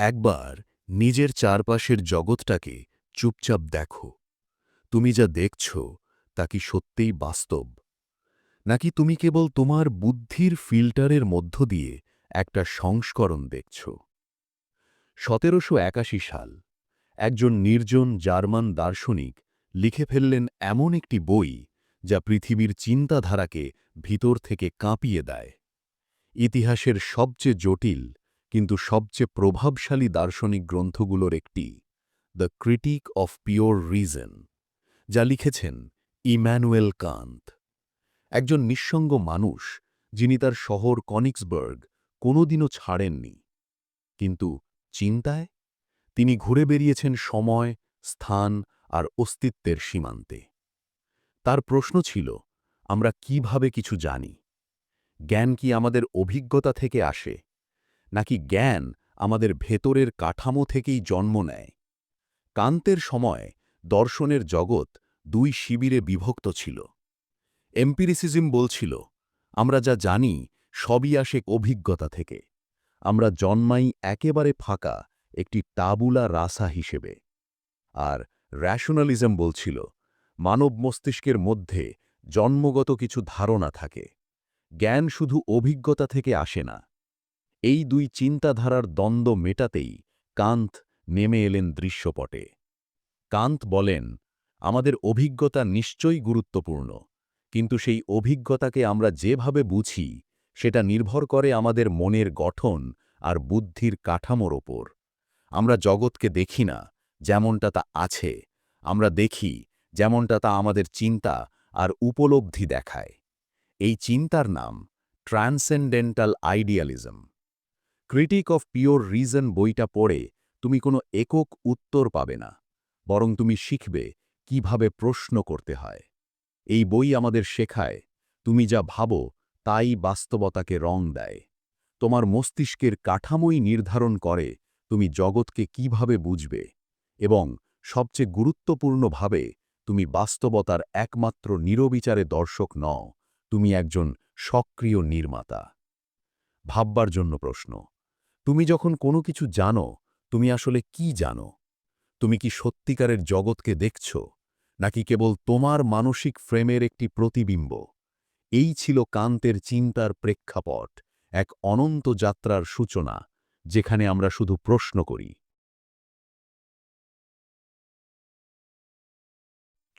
একবার নিজের চারপাশের জগৎটাকে চুপচাপ দেখো। তুমি যা দেখছ তা কি সত্যিই বাস্তব? নাকি তুমি কেবল তোমার বুদ্ধির ফিল্টারের মধ্য দিয়ে একটা সংস্করণ দেখছ? সতেরোশো একাশি সাল একজন নির্জন জার্মান দার্শনিক লিখে ফেললেন এমন একটি বই যা পৃথিবীর চিন্তাধারাকে ভিতর থেকে কাঁপিয়ে দেয়। ইতিহাসের সবচেয়ে জটিল কিন্তু সবচেয়ে প্রভাবশালী দার্শনিক গ্রন্থগুলোর একটি the critique of pure reason যা লিখেছেন ইম্যানুয়েল কান্ত একজন নিঃসঙ্গ মানুষ, যিনি তার শহর কনিক্সবার্গ কোনোদিনও ছাড়েননি। কিন্তু চিন্তায়, তিনি ঘুরে বেরিয়েছেন সময়, স্থান আর অস্তিত্বের সীমান্তে। তার প্রশ্ন ছিল, আমরা কীভাবে কিছু জানি? জ্ঞান কি আমাদের অভিজ্ঞতা থেকে আসে? নাকি জ্ঞান আমাদের ভেতরের কাঠামো থেকেই জন্ম নেয়। কান্তের সময় দর্শনের জগৎ দুই শিবিরে বিভক্ত ছিল। এম্পিরিসিজম বলছিল, আমরা যা জানি সবই আসে অভিজ্ঞতা থেকে। আমরা জন্মাই একেবারে ফাঁকা একটি টাবুলা রাসা হিসেবে। আর র্যাশনালিজম বলছিল, মানব মস্তিষ্কের মধ্যে জন্মগত কিছু ধারণা থাকে। জ্ঞান শুধু অভিজ্ঞতা থেকে আসে না। এই দুই চিন্তাধারার দ্বন্দ্ব মেটাতেই কান্ত নেমে এলেন দৃশ্যপটে। কান্ত বলেন, আমাদের অভিজ্ঞতা নিশ্চয়ই গুরুত্বপূর্ণ, কিন্তু সেই অভিজ্ঞতাকে আমরা যেভাবে বুঝি, সেটা নির্ভর করে আমাদের মনের গঠন আর বুদ্ধির কাঠামোর ওপর। আমরা জগৎকে দেখি না, যেমনটা তা আছে, আমরা দেখি যেমনটা তা আমাদের চিন্তা আর উপলব্ধি দেখায়। এই চিন্তার নাম transcendental idealism. Critique of pure reason বইটা পড়ে তুমি কোনো একক উত্তর পাবে না, বরং তুমি শিখবে কীভাবে প্রশ্ন করতে হয়। এই বই আমাদের শেখায়, তুমি যা ভাবো তাই বাস্তবতাকে রং দেয়। তোমার মস্তিষ্কের কাঠামোই নির্ধারণ করে তুমি জগৎকে কীভাবে বুঝবে এবং সবচেয়ে গুরুত্বপূর্ণভাবে তুমি বাস্তবতার একমাত্র নিরবিচারে দর্শক নও, তুমি একজন সক্রিয় নির্মাতা। ভাববার জন্য প্রশ্ন। তুমি যখন কোনো কিছু জানো, তুমি আসলে কি জানো? তুমি কি সত্যিকারের জগৎকে দেখছ, নাকি কেবল তোমার মানসিক ফ্রেমের একটি প্রতিবিম্ব? এই ছিল কান্তের চিন্তার প্রেক্ষাপট, এক অনন্ত যাত্রার সূচনা, যেখানে আমরা শুধু প্রশ্ন করি।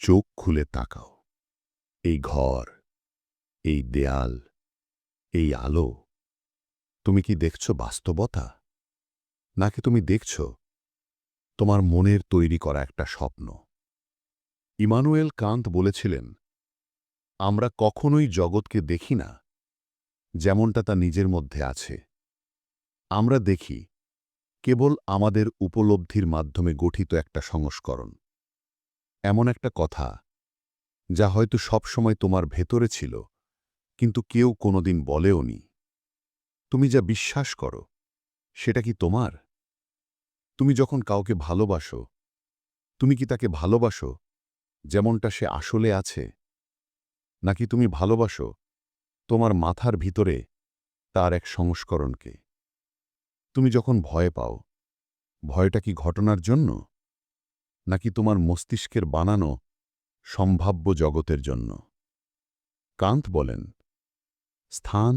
চোখ খুলে তাকাও। এই ঘর, এই দেয়াল, এই আলো তুমি কি দেখছ বাস্তবতা? নাকি তুমি দেখছ তোমার মনের তৈরি করা একটা স্বপ্ন? ইমানুয়েল কান্ত বলেছিলেন, আমরা কখনোই জগৎকে দেখি না যেমনটা তা নিজের মধ্যে আছে। আমরা দেখি কেবল আমাদের উপলব্ধির মাধ্যমে গঠিত একটা সংস্করণ। এমন একটা কথা যা হয়তো সবসময় তোমার ভেতরে ছিল, কিন্তু কেউ কোনোদিন বলেওনি। তুমি যা বিশ্বাস করো, সেটা কি তোমার? তুমি যখন কাউকে ভালোবাসো, তুমি কি তাকে ভালোবাসো যেমনটা সে আসলে আছে? নাকি তুমি ভালোবাসো তোমার মাথার ভিতরে তার এক সংস্করণকে? তুমি যখন ভয় পাও, ভয়টা কি ঘটনার জন্য? নাকি তোমার মস্তিষ্কের বানানো সম্ভাব্য জগতের জন্য? কান্ত বলেন, স্থান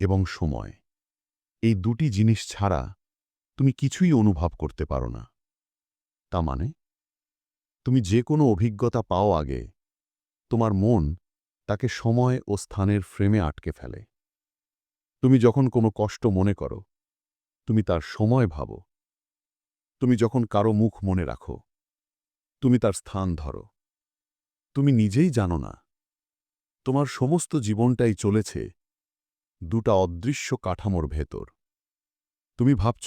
এবং সময়। এই দুটি জিনিস ছাড়া তুমি কিছুই অনুভব করতে পারো না। তা মানে? তুমি যে কোনো অভিজ্ঞতা পাও আগে, তোমার মন তাকে সময় ও স্থানের ফ্রেমে আটকে ফেলে। তুমি যখন কোনো কষ্ট মনে করো, তুমি তার সময় ভাবো। তুমি যখন কারও মুখ মনে রাখো, তুমি তার স্থান ধরো। তুমি নিজেই জানো না। তোমার সমস্ত জীবনটাই চলেছে দুটা অদৃশ্য কাঠামোর ভেতর। তুমি ভাবছ,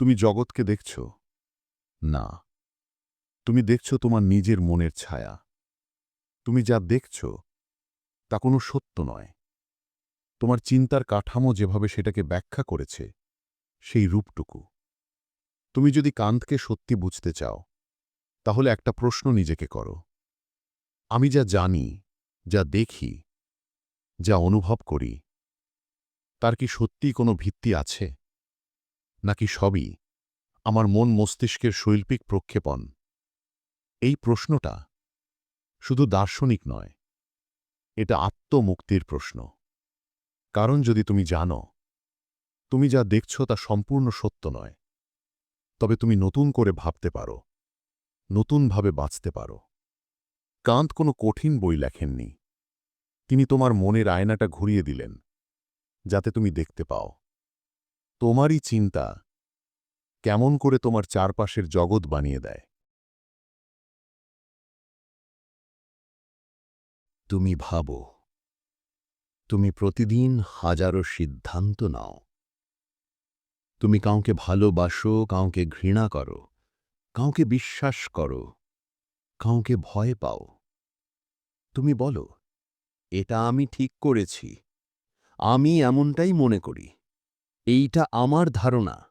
তুমি জগৎকে দেখছ? না। তুমি দেখছ তোমার নিজের মনের ছায়া। তুমি যা দেখছ, তা কোনো সত্য নয়। তোমার চিন্তার কাঠামো যেভাবে সেটাকে ব্যাখ্যা করেছে, সেই রূপটুকু। তুমি যদি কান্তকে সত্যি বুঝতে চাও, তাহলে একটা প্রশ্ন নিজেকে করো। আমি যা জানি, যা দেখি, যা অনুভব করি তার কি সত্যিই কোনো ভিত্তি আছে? নাকি সবই আমার মন মস্তিষ্কের শৈল্পিক প্রক্ষেপণ? এই প্রশ্নটা শুধু দার্শনিক নয়, এটা আত্মমুক্তির প্রশ্ন। কারণ যদি তুমি জানো, তুমি যা দেখছ তা সম্পূর্ণ সত্য নয়। তবে তুমি নতুন করে ভাবতে পারো, নতুনভাবে বাঁচতে পারো। কান্ত কোনো কঠিন বই লেখেননি। তিনি তোমার মনের আয়নাটা ঘুরিয়ে দিলেন। যাতে তুমি দেখতে পাও। তোমারই চিন্তা কেমন করে তোমার চারপাশের জগৎ বানিয়ে দেয়। তুমি ভাবো, তুমি প্রতিদিন হাজারো সিদ্ধান্ত নাও। তুমি কাউকে ভালোবাসো, কাউকে ঘৃণা করো, কাউকে বিশ্বাস করো, কাউকে ভয় পাও। তুমি বলো, এটা আমি ঠিক করেছি। আমি এমনটাই মনে করি। এইটা আমার ধারণা।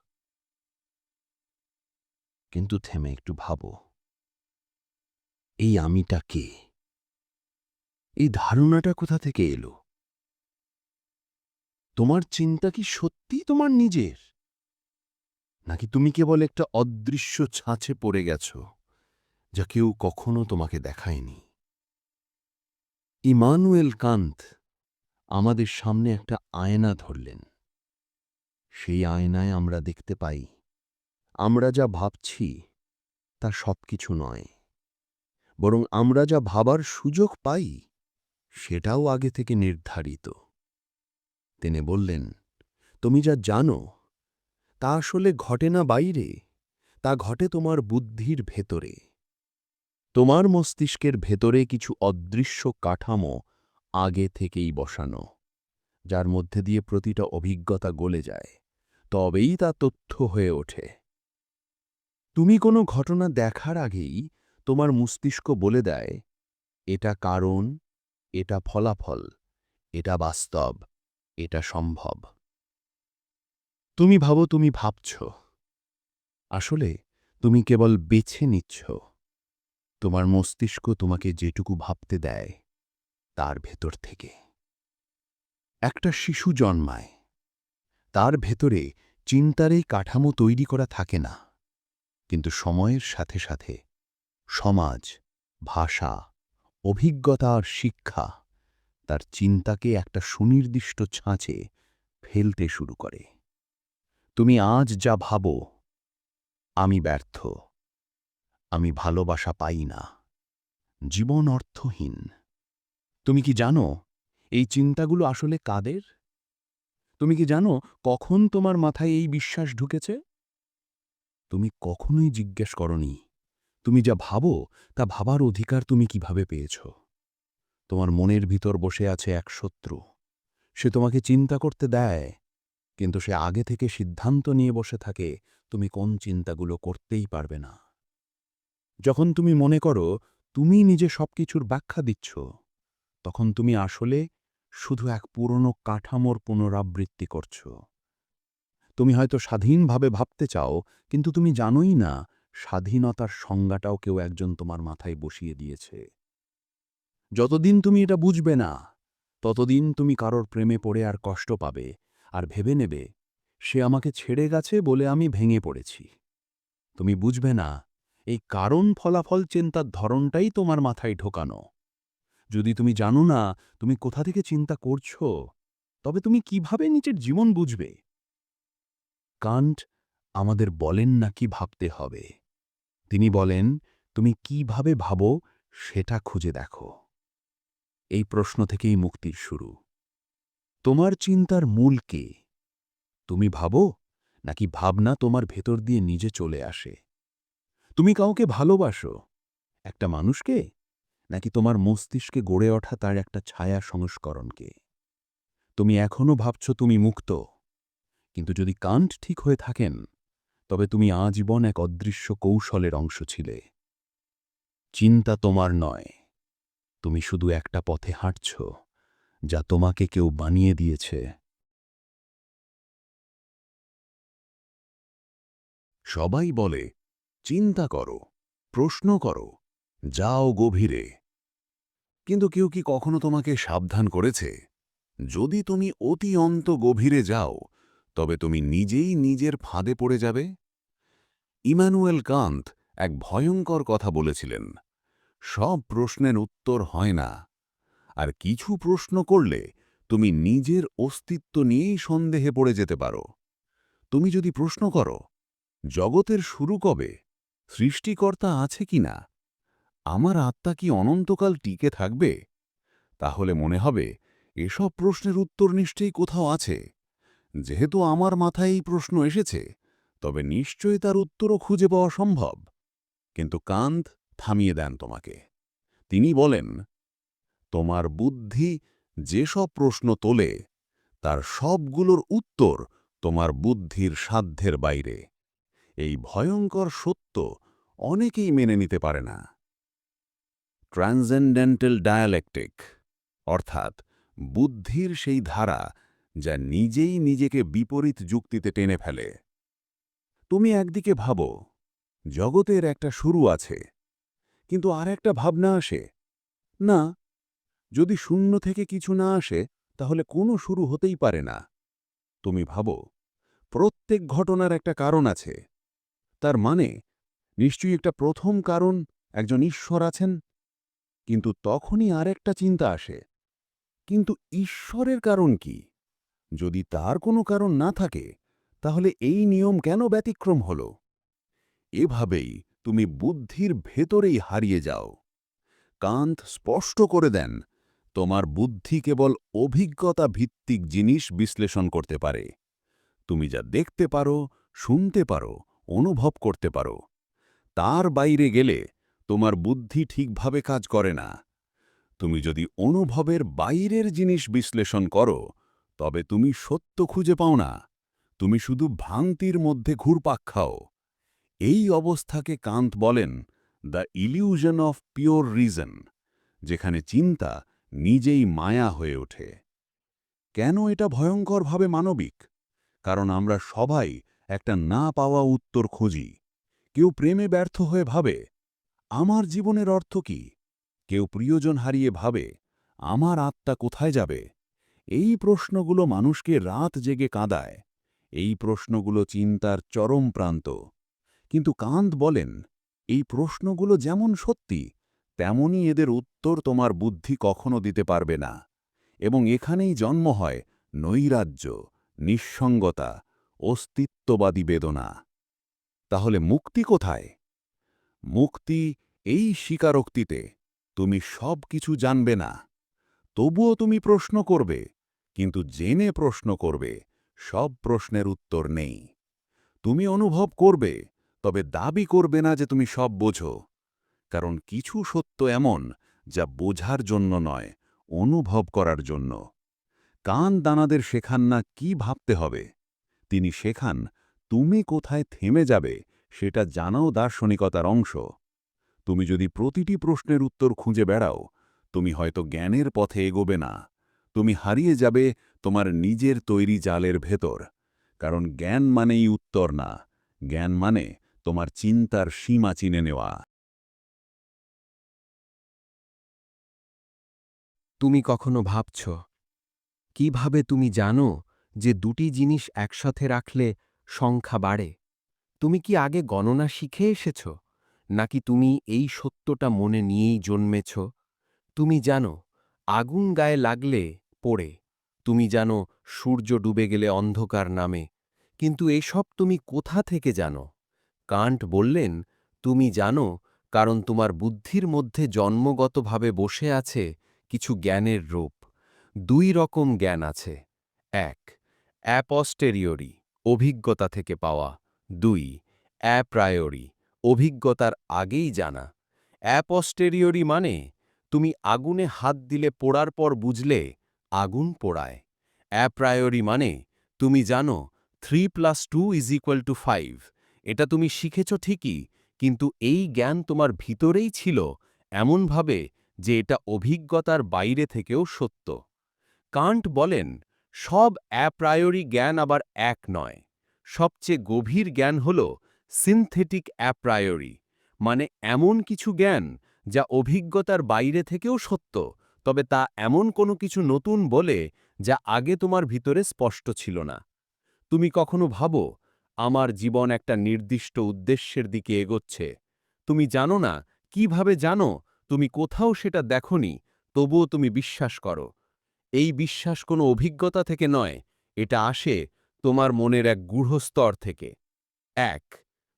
কিন্তু থেমে একটু ভাবো। এই আমিটা কে? এই ধারণাটা কোথা থেকে এলো? তোমার চিন্তা কি সত্যি তোমার নিজের? নাকি তুমি কেবল একটা অদৃশ্য ছাঁচে পড়ে গেছ, যা কেউ কখনো তোমাকে দেখায়নি? ইমানুয়েল কান্ত আমাদের সামনে একটা আয়না ধরলেন। সেই আয়নায় আমরা দেখতে পাই, আমরা যা ভাবছি তা সব কিছু নয়, বরং আমরা যা ভাবার সুযোগ পাই সেটাও আগে থেকে নির্ধারিত। তিনি বললেন, তুমি যা জানো তা আসলে ঘটে না বাইরে, তা ঘটে তোমার বুদ্ধির ভেতরে। তোমার মস্তিষ্কের ভেতরে কিছু অদৃশ্য কাঠামো আগে থেকেই বসানো, যার মধ্যে দিয়ে প্রতিটা অভিজ্ঞতা গলে যায়, তবেই তা তথ্য হয়ে ওঠে। তুমি কোনো ঘটনা দেখার আগেই তোমার মস্তিষ্ক বলে দেয়, এটা কারণ, এটা ফলাফল, এটা বাস্তব, এটা সম্ভব। তুমি ভাবো তুমি ভাবছ। আসলে তুমি কেবল বেছে নিচ্ছ। তোমার মস্তিষ্ক তোমাকে যেটুকু ভাবতে দেয় তার ভেতর থেকে। একটা শিশু জন্মায়। তার ভেতরে চিন্তার এই কাঠামো তৈরি করা থাকে না। কিন্তু সময়ের সাথে সাথে সমাজ, ভাষা, অভিজ্ঞতা আর শিক্ষা তার চিন্তাকে একটা সুনির্দিষ্ট ছাঁচে ফেলতে শুরু করে। তুমি আজ যা ভাবো, আমি ব্যর্থ। আমি ভালোবাসা পাই না। জীবন অর্থহীন। তুমি কি জানো এই চিন্তাগুলো আসলে কাদের? তুমি কি জানো কখন তোমার মাথায় এই বিশ্বাস ঢুকেছে? তুমি কখনোই জিজ্ঞেস করনি। তুমি যা ভাবো, তা ভাবার অধিকার তুমি কীভাবে পেয়েছ? তোমার মনের ভিতর বসে আছে এক শত্রু। সে তোমাকে চিন্তা করতে দেয়, কিন্তু সে আগে থেকে সিদ্ধান্ত নিয়ে বসে থাকে তুমি কোন চিন্তাগুলো করতেই পারবে না। যখন তুমি মনে করো, তুমি নিজে সবকিছুর ব্যাখ্যা দিচ্ছ তখন তুমি আসলে শুধু এক পুরনো কাঠামোর পুনরাবৃত্তি করছ। তুমি হয়তো স্বাধীনভাবে ভাবতে চাও, কিন্তু তুমি জানোই না স্বাধীনতার সংজ্ঞাটাও কেউ একজন তোমার মাথায় বসিয়ে দিয়েছে। যতদিন তুমি এটা বুঝবে না, ততদিন তুমি কারোর প্রেমে পড়ে আর কষ্ট পাবে আর ভেবে নেবে, সে আমাকে ছেড়ে গেছে বলে আমি ভেঙে পড়েছি। তুমি বুঝবে না, এই কারণ ফলাফল চিন্তার ধরনটাই তোমার মাথায় ঢোকানো। যদি তুমি জানো না তুমি কোথা থেকে চিন্তা করছ, তবে তুমি কীভাবে নিজের জীবন বুঝবে? কান্ট আমাদের বলেন না কি ভাবতে হবে। তিনি বলেন, তুমি কীভাবে ভাবো সেটা খুঁজে দেখো। এই প্রশ্ন থেকেই মুক্তির শুরু। তোমার চিন্তার মূল কে? তুমি ভাবো, নাকি ভাবনা তোমার ভেতর দিয়ে নিজে চলে আসে? তুমি কাউকে ভালোবাসো? একটা মানুষকে? নাকি তোমার মস্তিষ্কে গড়ে ওঠা তার একটা ছায়া সংস্করণকে? তুমি এখনও ভাবছ তুমি মুক্ত। কিন্তু যদি কান্ট ঠিক হয়ে থাকেন, তবে তুমি আজীবন এক অদৃশ্য কৌশলের অংশ ছিলে। চিন্তা তোমার নয়। তুমি শুধু একটা পথে হাঁটছ, যা তোমাকে কেউ বানিয়ে দিয়েছে। সবাই বলে, চিন্তা করো, প্রশ্ন করো। যাও গভীরে। কিন্তু কেউ কি কখনো তোমাকে সাবধান করেছে? যদি তুমি অতি অন্ত গভীরে যাও, তবে তুমি নিজেই নিজের ফাঁদে পড়ে যাবে? ইমানুয়েল কান্ত এক ভয়ঙ্কর কথা বলেছিলেন, সব প্রশ্নের উত্তর হয় না, আর কিছু প্রশ্ন করলে তুমি নিজের অস্তিত্ব নিয়েই সন্দেহে পড়ে যেতে পারো। তুমি যদি প্রশ্ন করো, জগতের শুরু কবে? সৃষ্টিকর্তা আছে কি না আমার আত্মা কি অনন্তকাল টিকে থাকবে? তাহলে মনে হবে, এসব প্রশ্নের উত্তর নিশ্চয়ই কোথাও আছে। যেহেতু আমার মাথায় এই প্রশ্ন এসেছে, তবে নিশ্চয়ই তার উত্তরও খুঁজে পাওয়া সম্ভব। কিন্তু কান্ত থামিয়ে দেন তোমাকে। তিনি বলেন, তোমার বুদ্ধি যেসব প্রশ্ন তোলে, তার সবগুলোর উত্তর তোমার বুদ্ধির সাধ্যের বাইরে। এই ভয়ঙ্কর সত্য অনেকেই মেনে নিতে পারে না। ট্রান্সেন্ডেন্টাল ডায়ালেকটিক, অর্থাৎ বুদ্ধির সেই ধারা যা নিজেই নিজেকে বিপরীত যুক্তিতে টেনে ফেলে। তুমি একদিকে ভাবো, জগতের একটা শুরু আছে, কিন্তু আর একটা ভাবনা আসে। না, যদি শূন্য থেকে কিছু না আসে, তাহলে কোনো শুরু হতেই পারে না। তুমি ভাবো, প্রত্যেক ঘটনার একটা কারণ আছে। তার মানে নিশ্চয়ই একটা প্রথম কারণ একজন ঈশ্বর আছেন? কিন্তু তখনই আরেকটা চিন্তা আসে। কিন্তু ঈশ্বরের কারণ কি? যদি তার কোনো কারণ না থাকে, তাহলে এই নিয়ম কেন ব্যতিক্রম হল? এভাবেই তুমি বুদ্ধির ভেতরেই হারিয়ে যাও। কান্ত স্পষ্ট করে দেন, তোমার বুদ্ধি কেবল অভিজ্ঞতা ভিত্তিক জিনিস বিশ্লেষণ করতে পারে। তুমি যা দেখতে পারো, শুনতে পারো, অনুভব করতে পারো। তার বাইরে গেলে তোমার বুদ্ধি ঠিকভাবে কাজ করে না। তুমি যদি অনুভবের বাইরের জিনিস বিশ্লেষণ করো, তবে তুমি সত্য খুঁজে পাও না। তুমি শুধু ভাঙতির মধ্যে ঘুরপাক খাও। এই অবস্থাকে কান্ত বলেন the illusion of pure reason যেখানে চিন্তা নিজেই মায়া হয়ে ওঠে। কেন এটা ভয়ঙ্করভাবে মানবিক? কারণ আমরা সবাই একটা না পাওয়া উত্তর খুঁজি। কেউ প্রেমে ব্যর্থ হয়ে ভাবে আমার জীবনের অর্থ কি? কেউ প্রিয়জন হারিয়ে ভাবে, আমার আত্মা কোথায় যাবে? এই প্রশ্নগুলো মানুষকে রাত জেগে কাঁদায়। এই প্রশ্নগুলো চিন্তার চরম প্রান্ত। কিন্তু কান্ত বলেন, এই প্রশ্নগুলো যেমন সত্যি তেমনই এদের উত্তর তোমার বুদ্ধি কখনো দিতে পারবে না। এবং এখানেই জন্ম হয় নৈরাজ্য, নিঃসঙ্গতা, অস্তিত্ববাদী বেদনা। তাহলে মুক্তি কোথায়? মুক্তি এই স্বীকারোক্তিতে, তুমি সব কিছু জানবে না। তবুও তুমি প্রশ্ন করবে, কিন্তু জেনে প্রশ্ন করবে, সব প্রশ্নের উত্তর নেই। তুমি অনুভব করবে, তবে দাবি করবে না যে তুমি সব বোঝো। কারণ কিছু সত্য এমন, যা বোঝার জন্য নয়, অনুভব করার জন্য। কান দানাদের শেখান না কি ভাবতে হবে। তিনি শেখান, তুমি কোথায় থেমে যাবে সেটা জানাও দার্শনিকতার অংশ। তুমি যদি প্রতিটি প্রশ্নের উত্তর খুঁজে বেড়াও, তুমি হয়তো জ্ঞানের পথে এগোবে না। তুমি হারিয়ে যাবে তোমার নিজের তৈরি জালের ভেতর। কারণ জ্ঞান মানেই উত্তর না, জ্ঞান মানে তোমার চিন্তার সীমা চিনে নেওয়া। তুমি কখনো ভাবছ, কীভাবে তুমি জানো যে দুটি জিনিস একসাথে রাখলে সংখ্যা বাড়ে? তুমি কি আগে গণনা শিখে এসেছ? নাকি তুমি এই সত্যটা মনে নিয়েই জন্মেছ? তুমি জানো, আগুন গায়ে লাগলে পড়ে। তুমি জানো, সূর্য ডুবে গেলে অন্ধকার নামে। কিন্তু এসব তুমি কোথা থেকে জানো? কান্ট বললেন, তুমি জানো, কারণ তোমার বুদ্ধির মধ্যে জন্মগতভাবে বসে আছে কিছু জ্ঞানের রূপ। দুই রকম জ্ঞান আছে। এক অ্যাপস্টেরিয়রি অভিজ্ঞতা থেকে পাওয়া। দুই অ্যাপ্রায়রি অভিজ্ঞতার আগেই জানা। অ্যাপস্টেরিয়রি মানে তুমি আগুনে হাত দিলে পোড়ার পর বুঝলে আগুন পোড়ায়। অ্যাপ্রায়রি মানে তুমি জানো three plus two is equal to five এটা তুমি শিখেছ ঠিকই, কিন্তু এই জ্ঞান তোমার ভিতরেই ছিল এমনভাবে যে এটা অভিজ্ঞতার বাইরে থেকেও সত্য। কান্ট বলেন, সব অ্যাপ্রায়রি জ্ঞান আবার এক নয়। সবচেয়ে গভীর জ্ঞান হল সিনথেটিক অ্যাপ্রায়রি মানে এমন কিছু জ্ঞান যা অভিজ্ঞতার বাইরে থেকেও সত্য, তবে তা এমন কোনো কিছু নতুন বলে যা আগে তোমার ভিতরে স্পষ্ট ছিল না। তুমি কখনো ভাবো, আমার জীবন একটা নির্দিষ্ট উদ্দেশ্যের দিকে এগোচ্ছে। তুমি জানো না, কীভাবে জানো, তুমি কোথাও সেটা দেখনি, তবুও তুমি বিশ্বাস করো। এই বিশ্বাস কোনো অভিজ্ঞতা থেকে নয়, এটা আসে তোমার মনের এক গূঢ় স্তর থেকে। এক,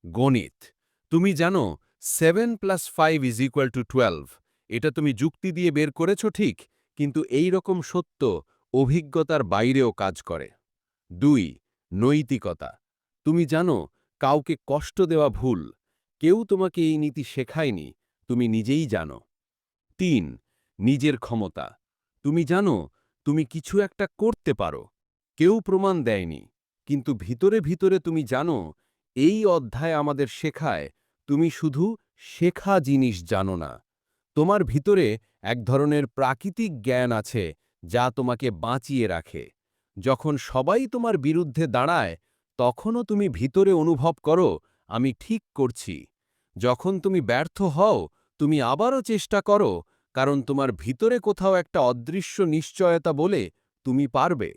গণিত। তুমি জানো seven plus five is equal to twelve এটা তুমি যুক্তি দিয়ে বের করেছ ঠিক, কিন্তু এই রকম সত্য অভিজ্ঞতার বাইরেও কাজ করে। দুই, নৈতিকতা। তুমি জানো, কাউকে কষ্ট দেওয়া ভুল। কেউ তোমাকে এই নীতি শেখায়নি, তুমি নিজেই জানো। তিন, নিজের ক্ষমতা। তুমি জানো, তুমি কিছু একটা করতে পারো। কেউ প্রমাণ দেয়নি। কিন্তু ভিতরে ভিতরে তুমি জানো, এই অধ্যায় আমাদের শেখায়, তুমি শুধু শেখা জিনিস জানো না। তোমার ভিতরে এক ধরনের প্রাকৃতিক জ্ঞান আছে, যা তোমাকে বাঁচিয়ে রাখে। যখন সবাই তোমার বিরুদ্ধে দাঁড়ায়, তখনও তুমি ভিতরে অনুভব করো, আমি ঠিক করছি। যখন তুমি ব্যর্থ হও, তুমি আবারও চেষ্টা করো, কারণ তোমার ভিতরে কোথাও একটা অদৃশ্য নিশ্চয়তা বলে তুমি পারবে।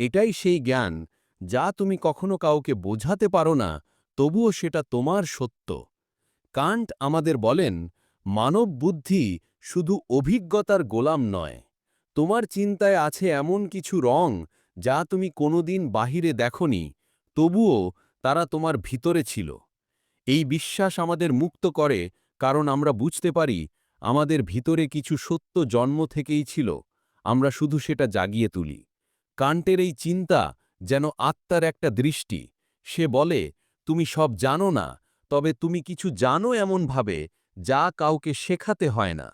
এটাই সেই জ্ঞান যা তুমি কখনো কাউকে বোঝাতে পারো না, তবুও সেটা তোমার সত্য। কান্ট আমাদের বলেন, মানব বুদ্ধি শুধু অভিজ্ঞতার গোলাম নয়। তোমার চিন্তায় আছে এমন কিছু রং যা তুমি কোনোদিন বাহিরে দেখনি, তবুও তারা তোমার ভিতরে ছিল। এই বিশ্বাস আমাদের মুক্ত করে, কারণ আমরা বুঝতে পারি আমাদের ভিতরে কিছু সত্য জন্ম থেকেই ছিল, আমরা শুধু সেটা জাগিয়ে তুলি। কান্টের এই চিন্তা যেন আত্মার একটা দৃষ্টি। সে বলে, তুমি সব জানো না, তবে তুমি কিছু জানো এমনভাবে যা কাউকে শেখাতে হয় না।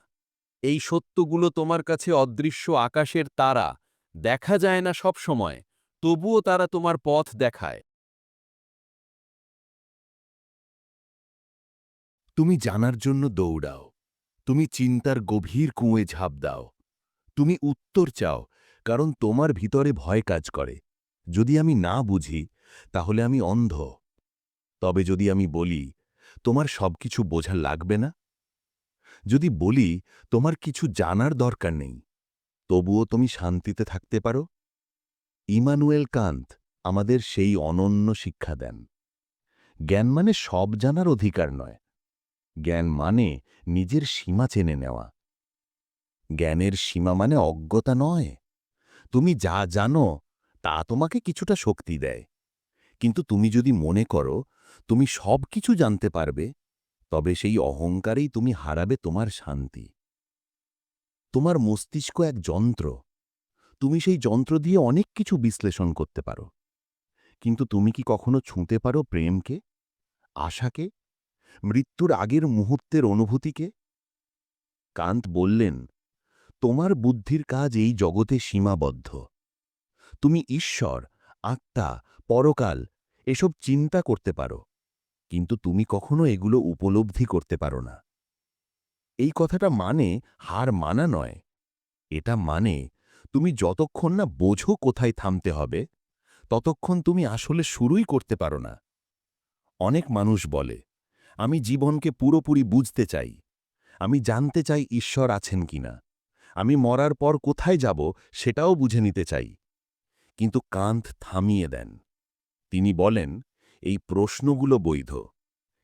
এই সত্যগুলো তোমার কাছে অদৃশ্য আকাশের তারা দেখা যায় না সব সময় তবুও তারা তোমার পথ দেখায়। তুমি জানার জন্য দৌড়াও। তুমি চিন্তার গভীর কুঁয়ে ঝাঁপ দাও। তুমি উত্তর চাও কারণ তোমার ভিতরে ভয় কাজ করে। যদি আমি না বুঝি, তাহলে আমি অন্ধ। তবে যদি আমি বলি, তোমার সবকিছু বোঝা লাগবে না? যদি বলি, তোমার কিছু জানার দরকার নেই, তবুও তুমি শান্তিতে থাকতে পারো? ইমানুয়েল কান্ত আমাদের সেই অনন্য শিক্ষা দেন। জ্ঞান মানে সব জানার অধিকার নয়। জ্ঞান মানে নিজের সীমা চেনে নেওয়া। জ্ঞানের সীমা মানে অজ্ঞতা নয়। তুমি যা জানো, তা তোমাকে কিছুটা শক্তি দেয়। কিন্তু তুমি যদি মনে করো, তুমি সব কিছু জানতে পারবে, তবে সেই অহংকারেই তুমি হারাবে তোমার শান্তি। তোমার মস্তিষ্ক এক যন্ত্র। তুমি সেই যন্ত্র দিয়ে অনেক কিছু বিশ্লেষণ করতে পারো। কিন্তু তুমি কি কখনো ছুঁতে পারো প্রেমকে, আশাকে, মৃত্যুর আগের মুহূর্তের অনুভূতিকে? কান্ত বললেন তোমার বুদ্ধির কাজ এই জগতে সীমাবদ্ধ। তুমি ঈশ্বর, আত্মা, পরকাল, এসব চিন্তা করতে পারো, কিন্তু তুমি কখনো এগুলো উপলব্ধি করতে পারো না। এই কথাটা মানে হার মানা নয়। এটা মানে তুমি যতক্ষণ না বোঝো কোথায় থামতে হবে, ততক্ষণ তুমি আসলে শুরুই করতে পারো না। অনেক মানুষ বলে, আমি জীবনকে পুরোপুরি বুঝতে চাই। আমি জানতে চাই ঈশ্বর আছেন কিনা। আমি মরার পর কোথায় যাব সেটাও বুঝে নিতে চাই। কিন্তু কান্ত থামিয়ে দেন। তিনি বলেন, এই প্রশ্নগুলো বৈধ।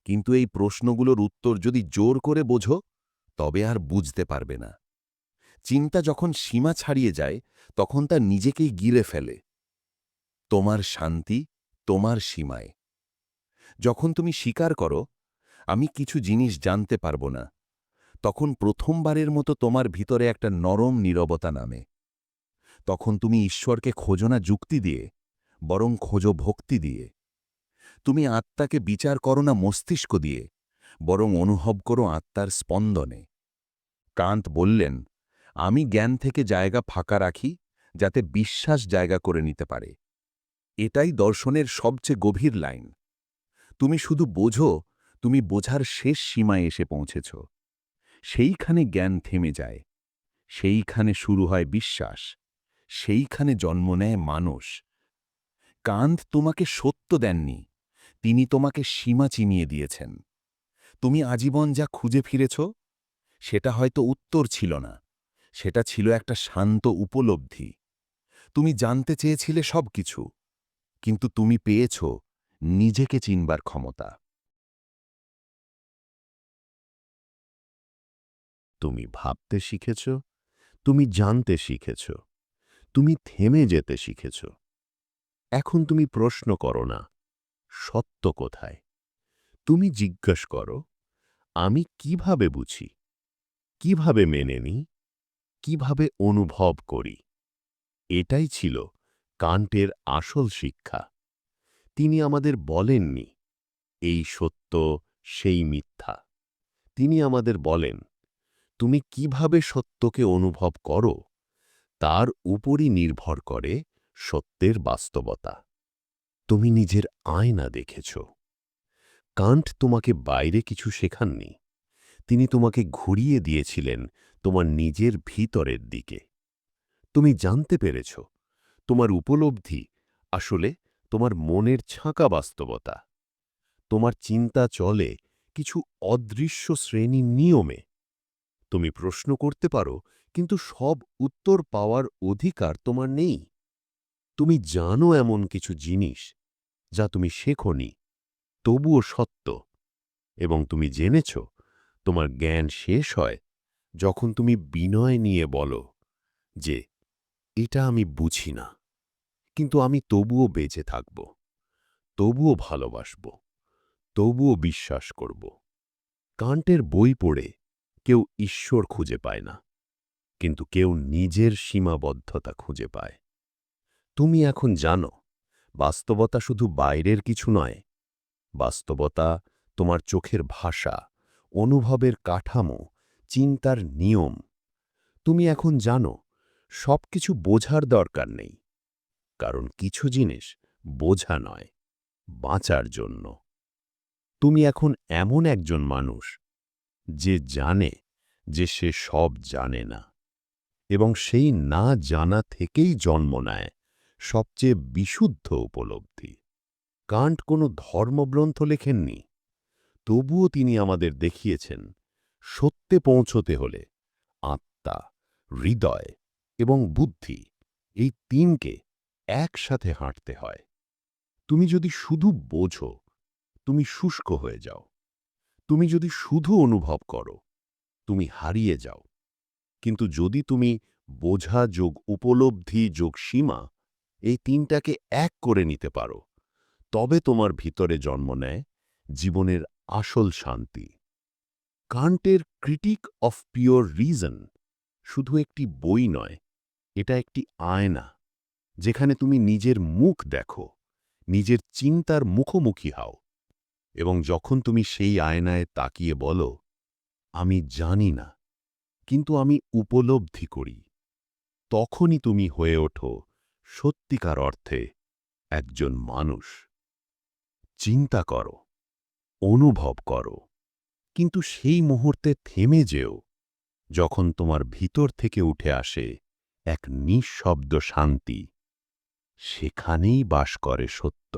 কিন্তু এই প্রশ্নগুলোর উত্তর যদি জোর করে বোঝো, তবে আর বুঝতে পারবে না। চিন্তা যখন সীমা ছাড়িয়ে যায়, তখন তা নিজেকেই গিরে ফেলে। তোমার শান্তি, তোমার সীমায়। যখন তুমি স্বীকার করো, আমি কিছু জিনিস জানতে পারব না। তখন প্রথমবারের মতো তোমার ভিতরে একটা নরম নীরবতা নামে। তখন তুমি ঈশ্বরকে খোঁজো না যুক্তি দিয়ে, বরং খোঁজো ভক্তি দিয়ে। তুমি আত্মাকে বিচার করো না মস্তিষ্ক দিয়ে, বরং অনুভব করো আত্মার স্পন্দনে। কান্ত বললেন, আমি জ্ঞান থেকে জায়গা ফাঁকা রাখি, যাতে বিশ্বাস জায়গা করে নিতে পারে। এটাই দর্শনের সবচেয়ে গভীর লাইন। তুমি শুধু বোঝো, তুমি বোঝার শেষ সীমায় এসে পৌঁছেছ। সেইখানে জ্ঞান থেমে যায়, সেইখানে শুরু হয় বিশ্বাস, সেইখানে জন্ম নেয় মানুষ। কান্ত তোমাকে সত্য দেননি, তিনি তোমাকে সীমা চিনিয়ে দিয়েছেন। তুমি আজীবন যা খুঁজে ফিরেছ, সেটা হয়তো উত্তর ছিল না, সেটা ছিল একটা শান্ত উপলব্ধি। তুমি জানতে চেয়েছিলে সব কিছু কিন্তু তুমি পেয়েছ নিজেকে চিনবার ক্ষমতা। তুমি ভাবতে শিখেছ, তুমি জানতে শিখেছ, তুমি থেমে যেতে শিখেছ। এখন তুমি প্রশ্ন করো না, সত্য কোথায়? তুমি জিজ্ঞেস করো, আমি কীভাবে বুঝি? কীভাবে মেনে নিই কীভাবে অনুভব করি? এটাই ছিল কান্টের আসল শিক্ষা। তিনি আমাদের বলেননি, এই সত্য, সেই মিথ্যা। তিনি আমাদের বলেন তুমি কীভাবে সত্যকে অনুভব করো, তার উপরই নির্ভর করে সত্যের বাস্তবতা। তুমি নিজের আয়না দেখেছ। কান্ট তোমাকে বাইরে কিছু শেখাননি। তিনি তোমাকে ঘুরিয়ে দিয়েছিলেন তোমার নিজের ভিতরের দিকে। তুমি জানতে পেরেছ, তোমার উপলব্ধি আসলে তোমার মনের ছাঁকা বাস্তবতা। তোমার চিন্তা চলে কিছু অদৃশ্য শ্রেণির নিয়মে। তুমি প্রশ্ন করতে পারো, কিন্তু সব উত্তর পাওয়ার অধিকার তোমার নেই। তুমি জানো এমন কিছু জিনিস যা তুমি শেখনি, তবুও সত্য, এবং তুমি জেনেছ তোমার জ্ঞান শেষ হয় যখন তুমি বিনয় নিয়ে বলো যে, এটা আমি বুঝি না, কিন্তু আমি তবুও বেঁচে থাকব, তবুও ভালোবাসব, তবুও বিশ্বাস করব। কান্টের বই পড়ে কেউ ঈশ্বর খুঁজে পায় না, কিন্তু কেউ নিজের সীমাবদ্ধতা খুঁজে পায়। তুমি এখন জানো, বাস্তবতা শুধু বাইরের কিছু নয়, বাস্তবতা তোমার চোখের ভাষা, অনুভবের কাঠামো, চিন্তার নিয়ম। তুমি এখন জানো সব কিছু বোঝার দরকার নেই, কারণ কিছু জিনিস বোঝা নয়, বাঁচার জন্য। তুমি এখন এমন একজন মানুষ যে জানে যে সে সব জানে না। এবং সেই না জানা থেকেই জন্ম নেয় সবচেয়ে বিশুদ্ধ উপলব্ধি। কান্ট কোনো ধর্মগ্রন্থ লেখেননি। তবুও তিনি আমাদের দেখিয়েছেন সত্যে পৌঁছতে হলে আত্মা, হৃদয় এবং বুদ্ধি এই তিনকে একসাথে হাঁটতে হয়। তুমি যদি শুধু বোঝো, তুমি শুষ্ক হয়ে যাও। তুমি যদি শুধু অনুভব করো, তুমি হারিয়ে যাও। কিন্তু যদি তুমি বোঝা যোগ উপলব্ধি যোগ সীমা এই তিনটাকে এক করে নিতে পারো, তবে তোমার ভিতরে জন্ম নেয় জীবনের আসল শান্তি। কান্টের ক্রিটিক অফ পিওর রিজন শুধু একটি বই নয়, এটা একটি আয়না, যেখানে তুমি নিজের মুখ দেখো, নিজের চিন্তার মুখোমুখি হও। এবং যখন তুমি সেই আয়নায় তাকিয়ে বলো, আমি জানি না, কিন্তু আমি উপলব্ধি করি, তখনই তুমি হয়ে ওঠো সত্যিকার অর্থে একজন মানুষ। চিন্তা করো, অনুভব করো, কিন্তু সেই মুহূর্তে থেমে যেও যখন তোমার ভিতর থেকে উঠে আসে এক নিঃশব্দ শান্তি, সেখানেই বাস করে সত্য।